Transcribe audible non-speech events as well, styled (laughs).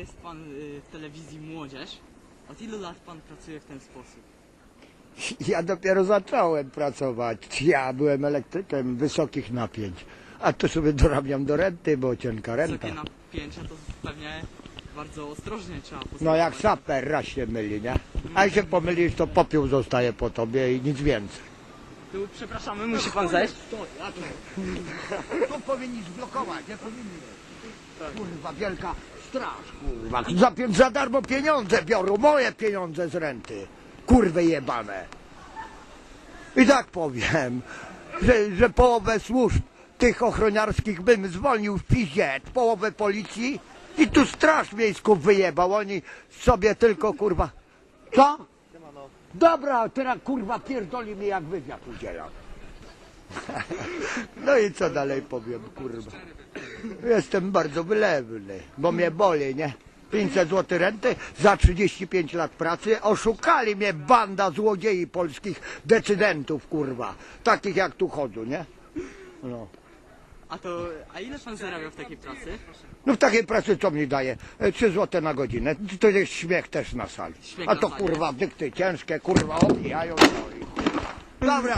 jest pan y, w telewizji Młodzież. Od ilu lat pan pracuje w ten sposób? (laughs) Ja dopiero zacząłem pracować. Ja byłem elektrykiem wysokich napięć. A to sobie dorabiam do renty, bo cienka renta. Wysokie napięcia to pewnie bardzo ostrożnie trzeba postępować. No jak saper raz się myli, nie? A jak się pomylisz, to popiół zostaje po tobie i nic więcej. Tu przepraszamy, musi pan zejść. To powinni zblokować, nie powinni. Kurwa, wielka straż, kurwa. Za, za darmo pieniądze biorą, moje pieniądze z renty. Kurwy jebane. I tak powiem, że, że połowę służb tych ochroniarskich bym zwolnił w piździe, połowę policji i tu straż miejską wyjebał. Oni sobie tylko kurwa. Co? Dobra, teraz kurwa pierdoli mi jak wywiad udzielam. (laughs) No i co dalej powiem, kurwa. Jestem bardzo wylewny, bo mnie boli, nie? 500 zł renty za 35 lat pracy. Oszukali mnie banda złodziei polskich decydentów, kurwa. Takich jak tu chodzą, nie? No. A to, a ile pan zarabia w takiej pracy? No w takiej pracy co mi daje? E, 3 zł na godzinę. To jest śmiech też na sali. Śmiech A na to sali. kurwa dykty ciężkie, kurwa obijają. No i... Dobra.